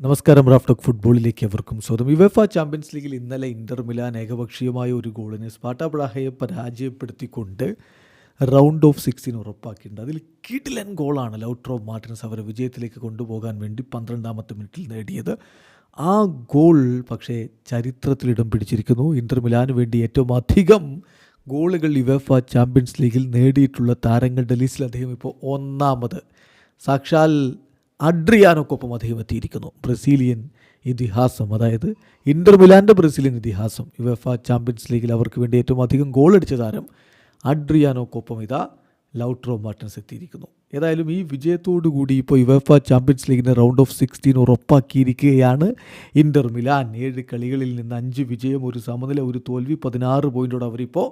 നമസ്കാരം റാഫ്ടോക്ക് ഫുട്ബോളിലേക്ക് അവർക്കും സ്വാഗതം. യുവഫ ചാമ്പ്യൻസ് ലീഗിൽ ഇന്നലെ ഇന്റർ മിലാൻ ഏകപക്ഷീയമായ ഒരു ഗോളിന് സ്പാട്ട ബ്രാഹയെ പരാജയപ്പെടുത്തിക്കൊണ്ട് റൗണ്ട് ഓഫ് സിക്സിന് ഉറപ്പാക്കിയിട്ടുണ്ട്. അതിൽ കിഡിലൻ ഗോളാണ് ലൗട്രോ മാർട്ടിൻസ് അവരെ വിജയത്തിലേക്ക് കൊണ്ടുപോകാൻ വേണ്ടി പന്ത്രണ്ടാമത്തെ മിനിറ്റിൽ നേടിയത്. ആ ഗോൾ പക്ഷേ ചരിത്രത്തിൽ ഇടം പിടിച്ചിരിക്കുന്നു. ഇന്റർ മിലാന് വേണ്ടി ഏറ്റവും അധികം ഗോളുകൾ യുവഫ ചാമ്പ്യൻസ് ലീഗിൽ നേടിയിട്ടുള്ള താരങ്ങളുടെ ലിസ്റ്റിൽ അദ്ദേഹം ഇപ്പോൾ ഒന്നാമത്. സാക്ഷാൽ അഡ്രിയാനോക്കൊപ്പം അദ്ദേഹം എത്തിയിരിക്കുന്നു. ബ്രസീലിയൻ ഇതിഹാസം അതായത് ഇന്റർ മിലാന്റെ ബ്രസീലിയൻ ഇതിഹാസം യുവഫ ചാമ്പ്യൻസ് ലീഗിൽ അവർക്ക് വേണ്ടി ഏറ്റവും അധികം ഗോൾ അടിച്ച താരം അഡ്രിയാനോക്കൊപ്പം ഇതാ ലൗട്രോ മാർട്ടിൻസ് എത്തിയിരിക്കുന്നു. ഏതായാലും ഈ വിജയത്തോടു കൂടി ഇപ്പോൾ യുവഫ ചാമ്പ്യൻസ് ലീഗിന്റെ റൗണ്ട് ഓഫ് സിക്സ്റ്റീൻ ഉറപ്പാക്കിയിരിക്കുകയാണ് ഇന്റർ മിലാൻ. ഏഴ് കളികളിൽ നിന്ന് അഞ്ച് വിജയം ഒരു സമനില ഒരു തോൽവി പതിനാറ് പോയിന്റോടെ അവരിപ്പോൾ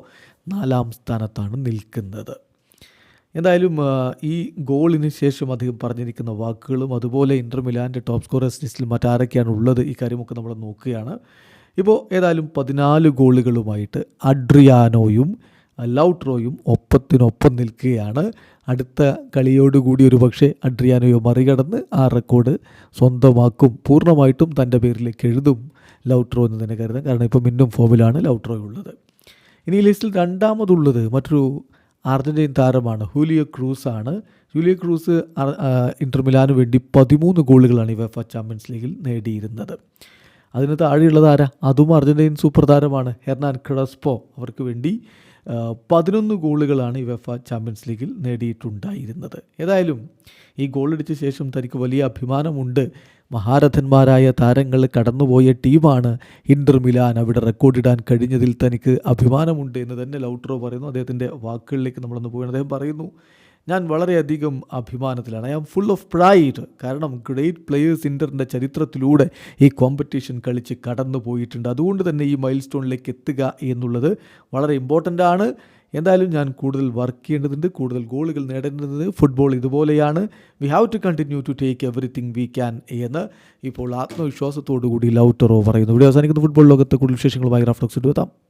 നാലാം സ്ഥാനത്താണ് നിൽക്കുന്നത്. എന്തായാലും ഈ ഗോളിന് ശേഷം അദ്ദേഹം പറഞ്ഞിരിക്കുന്ന വാക്കുകളും അതുപോലെ ഇന്റർ മിലാന്റെ ടോപ്പ് സ്കോറേഴ്സ് ലിസ്റ്റിൽ മറ്റാരൊക്കെയാണ് ഉള്ളത് ഈ കാര്യമൊക്കെ നമ്മൾ നോക്കുകയാണ്. ഇപ്പോൾ ഏതായാലും പതിനാല് ഗോളുകളുമായിട്ട് അഡ്രിയാനോയും ലൗട്രോയും ഒപ്പത്തിനൊപ്പം നിൽക്കുകയാണ്. അടുത്ത കളിയോടുകൂടി ഒരു പക്ഷേ അഡ്രിയാനോയോ മറികടന്ന് ആ റെക്കോർഡ് സ്വന്തമാക്കും. പൂർണമായിട്ടും തന്റെ പേരിലേക്ക് എഴുതും ലൗട്രോ എന്ന് തന്നെ കരുതാം. കാരണം ഇപ്പോൾ മിന്നും ഫോമിലാണ് ലൗട്രോ ഉള്ളത് ഇനി ലിസ്റ്റിൽ രണ്ടാമതുള്ളത് മറ്റൊരു അർജന്റീൻ താരമാണ് ഹൂലിയോ ക്രൂസ് ആണ് ഹൂലിയോ ക്രൂസ് അർ- ആ, ഇന്റർ മിലാന് വേണ്ടി പതിമൂന്ന് ഗോളുകളാണ് ഇവഫ ചാമ്പ്യൻസ് ലീഗിൽ നേടിയിരുന്നത്. അതിന് താഴെയുള്ളത് ആരാ? അതും അർജന്റീൻ സൂപ്പർ താരമാണ് ഹെർനാൻ ക്രസ്പോ അവർക്ക് വേണ്ടി പതിനൊന്ന് ഗോളുകളാണ് വെഫ ചാമ്പ്യൻസ് ലീഗിൽ നേടിയിട്ടുണ്ടായിരുന്നത്. ഏതായാലും ഈ ഗോളടിച്ച ശേഷം തനിക്ക് വലിയ അഭിമാനമുണ്ട്. മഹാരഥന്മാരായ താരങ്ങൾ കടന്നുപോയ ടീമാണ് ഇന്റർ മിലാൻ. അവിടെ റെക്കോർഡിടാൻ കഴിഞ്ഞതിൽ തനിക്ക് അഭിമാനമുണ്ട് എന്ന് തന്നെ ലൗട്രോ പറയുന്നു. അദ്ദേഹത്തിന്റെ വാക്കുകളിലേക്ക് നമ്മളൊന്ന് പോവുകയാണ് അദ്ദേഹം പറയുന്നു ഞാൻ വളരെയധികം അഭിമാനത്തിലാണ്. I am full of pride കാരണം ഗ്രേറ്റ് പ്ലെയേഴ്സ് ഇന്ററിന്റെ ചരിത്രത്തിലൂടെ ഈ കോമ്പറ്റീഷൻ കളിച്ച് കടന്നു പോയിട്ടുണ്ട്. അതുകൊണ്ട് തന്നെ ഈ മൈൽ സ്റ്റോണിലേക്ക് എത്തുക എന്നുള്ളത് വളരെ ഇമ്പോർട്ടന്റ് ആണ്. എന്തായാലും ഞാൻ കൂടുതൽ വർക്ക് ചെയ്യേണ്ടതുണ്ട് കൂടുതൽ ഗോളുകൾ നേടേണ്ടത് ഫുട്ബോൾ ഇതുപോലെയാണ്. We have to continue to take everything we can എന്ന് ഇപ്പോൾ ആത്മവിശ്വാസത്തോടു കൂടി ലൗട്ടറോ പറയുന്നു. ഇവിടെ അവസാനിക്കുന്ന. ഫുട്ബോൾ ലോകത്തെ കൂടുതൽ വിശേഷങ്ങളുമായി റാഫ്റ്റോക്സ് എത്താം.